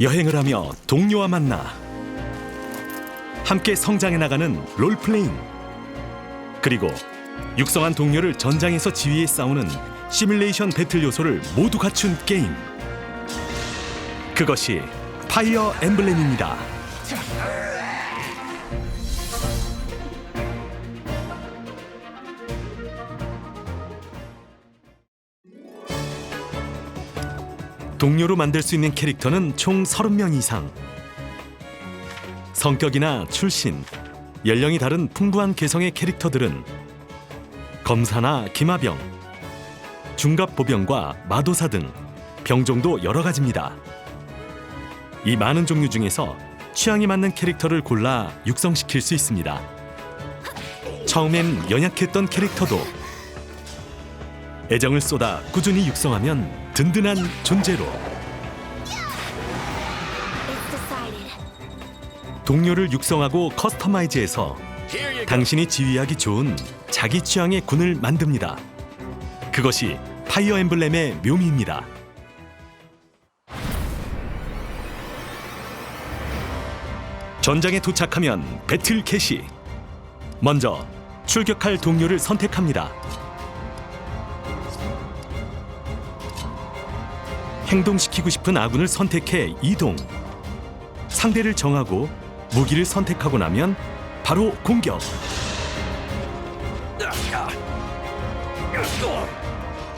여행을 하며 동료와 만나 함께 성장해 나가는 롤플레잉 그리고 육성한 동료를 전장에서 지휘해 싸우는 시뮬레이션 배틀 요소를 모두 갖춘 게임 그것이 파이어 엠블렘입니다. 동료로 만들 수 있는 캐릭터는 총 30명 이상. 성격이나 출신, 연령이 다른 풍부한 개성의 캐릭터들은 검사나 기마병, 중갑 보병과 마도사 등 병종도 여러 가지입니다. 이 많은 종류 중에서 취향이 맞는 캐릭터를 골라 육성시킬 수 있습니다. 처음엔 연약했던 캐릭터도 애정을 쏟아 꾸준히 육성하면 든든한 존재로. 동료를 육성하고 커스터마이즈해서 당신이 지휘하기 좋은 자기 취향의 군을 만듭니다. 그것이 파이어 엠블렘의 묘미입니다. 전장에 도착하면 배틀 캐시. 먼저 출격할 동료를 선택합니다. 행동시키고 싶은 아군을 선택해 이동. 상대를 정하고 무기를 선택하고 나면 바로 공격.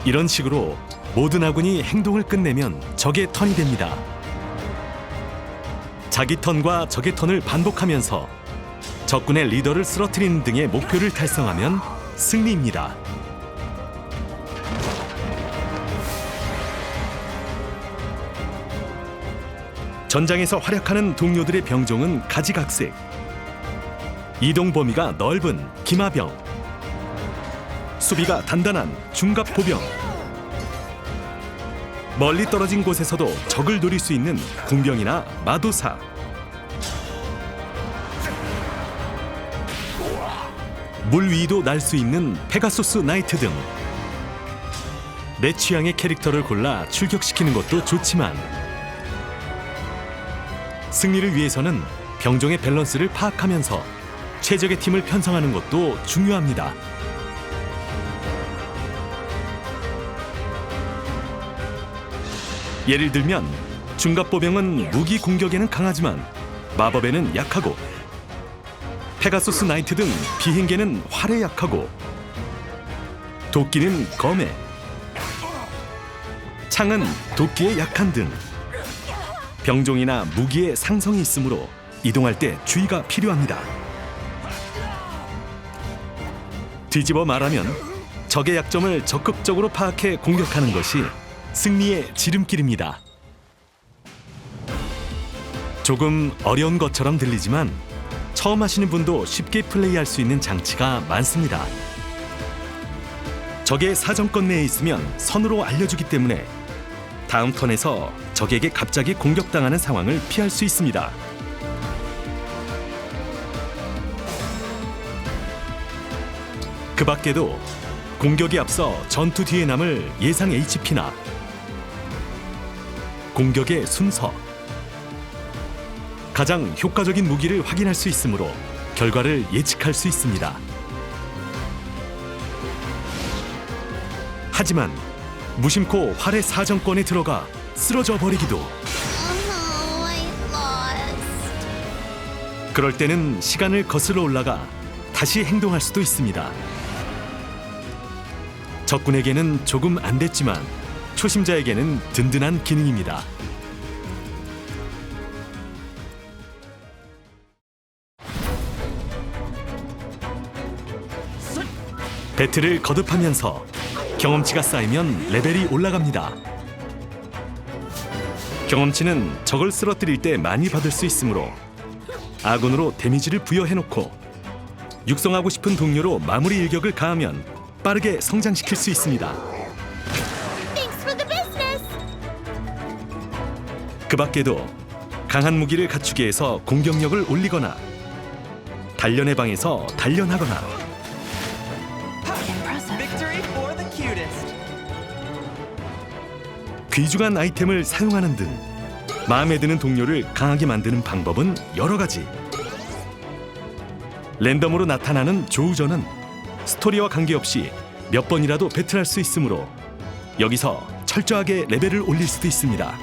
이런 식으로 모든 아군이 행동을 끝내면 적의 턴이 됩니다. 자기 턴과 적의 턴을 반복하면서 적군의 리더를 쓰러뜨리는 등의 목표를 달성하면 승리입니다. 전장에서 활약하는 동료들의 병종은 가지각색. 이동 범위가 넓은 기마병. 수비가 단단한 중갑 보병. 멀리 떨어진 곳에서도 적을 노릴 수 있는 궁병이나 마도사. 물 위도 날 수 있는 페가소스 나이트 등. 내 취향의 캐릭터를 골라 출격시키는 것도 좋지만 승리를 위해서는 병종의 밸런스를 파악하면서 최적의 팀을 편성하는 것도 중요합니다. 예를 들면 중갑보병은 무기 공격에는 강하지만 마법에는 약하고 페가소스 나이트 등 비행계는 활에 약하고 도끼는 검에 창은 도끼에 약한 등 병종이나 무기의 상성이 있으므로 이동할 때 주의가 필요합니다. 뒤집어 말하면 적의 약점을 적극적으로 파악해 공격하는 것이 승리의 지름길입니다. 조금 어려운 것처럼 들리지만 처음 하시는 분도 쉽게 플레이할 수 있는 장치가 많습니다. 적의 사정권 내에 있으면 선으로 알려주기 때문에 다음 턴에서 적에게 갑자기 공격당하는 상황을 피할 수 있습니다. 그 밖에도 공격이 앞서 전투 뒤에 남을 예상 HP나 공격의 순서, 가장 효과적인 무기를 확인할 수 있으므로 결과를 예측할 수 있습니다. 하지만 무심코 활의 사정권에 들어가 쓰러져 버리기도. 그럴 때는 시간을 거슬러 올라가 다시 행동할 수도 있습니다. 적군에게는 조금 안 됐지만 초심자에게는 든든한 기능입니다. 배틀을 거듭하면서 경험치가 쌓이면 레벨이 올라갑니다. 경험치는 적을 쓰러뜨릴 때 많이 받을 수 있으므로 아군으로 데미지를 부여해놓고 육성하고 싶은 동료로 마무리 일격을 가하면 빠르게 성장시킬 수 있습니다. 그 밖에도 강한 무기를 갖추게 해서 공격력을 올리거나 단련의 방에서 단련하거나 귀중한 아이템을 사용하는 등 마음에 드는 동료를 강하게 만드는 방법은 여러 가지. 랜덤으로 나타나는 조우전은 스토리와 관계없이 몇 번이라도 배틀할 수 있으므로 여기서 철저하게 레벨을 올릴 수도 있습니다.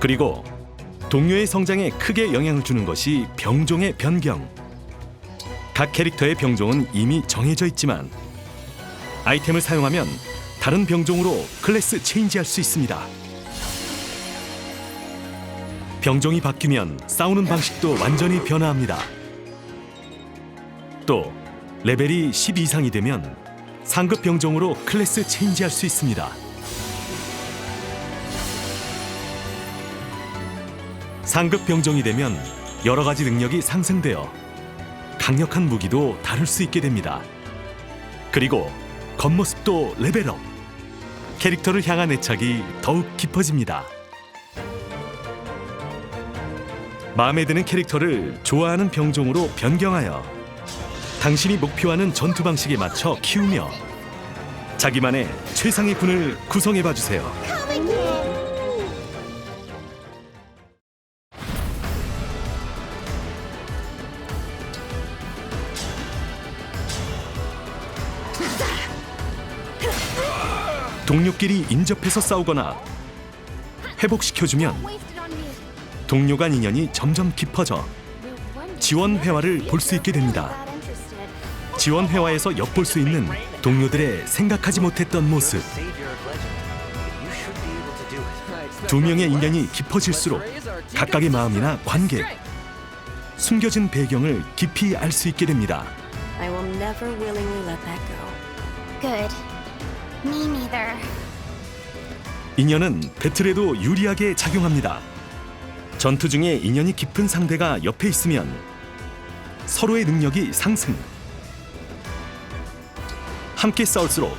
그리고 동료의 성장에 크게 영향을 주는 것이 병종의 변경. 각 캐릭터의 병종은 이미 정해져 있지만 아이템을 사용하면 다른 병종으로 클래스 체인지할 수 있습니다. 병종이 바뀌면 싸우는 방식도 완전히 변화합니다. 또 레벨이 10 이상이 되면 상급 병종으로 클래스 체인지할 수 있습니다. 상급 병종이 되면 여러 가지 능력이 상승되어 강력한 무기도 다룰 수 있게 됩니다. 그리고 겉모습도 레벨업. 캐릭터를 향한 애착이 더욱 깊어집니다. 마음에 드는 캐릭터를 좋아하는 병종으로 변경하여 당신이 목표하는 전투 방식에 맞춰 키우며 자기만의 최상의 군을 구성해 봐 주세요. 동료끼리 인접해서 싸우거나 회복시켜주면. 동료 간 인연이 점점 깊어져 지원 회화를 볼 수 있게 됩니다. 지원 회화에서 엿볼 수 있는 동료들의 생각하지 못했던 모습. 두 명의 인연이 깊어질수록 각각의 마음이나 관계, 숨겨진 배경을 깊이 알 수 있게 됩니다. I will never willingly let that go. Good. 인연은 배틀에도 유리하게 작용합니다. 전투 중에 인연이 깊은 상대가 옆에 있으면 서로의 능력이 상승. 함께 싸울수록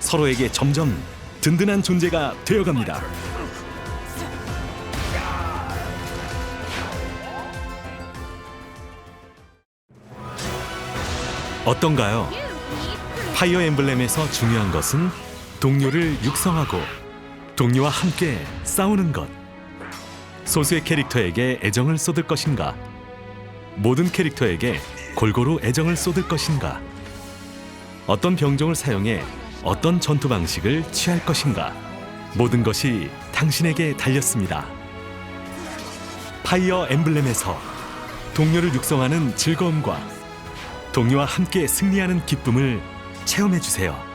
서로에게 점점 든든한 존재가 되어갑니다. 어떤가요? 파이어 엠블렘에서 중요한 것은 동료를 육성하고 동료와 함께 싸우는 것. 소수의 캐릭터에게 애정을 쏟을 것인가? 모든 캐릭터에게 골고루 애정을 쏟을 것인가? 어떤 병종을 사용해 어떤 전투 방식을 취할 것인가? 모든 것이 당신에게 달렸습니다. 파이어 엠블렘에서 동료를 육성하는 즐거움과 동료와 함께 승리하는 기쁨을 체험해 주세요.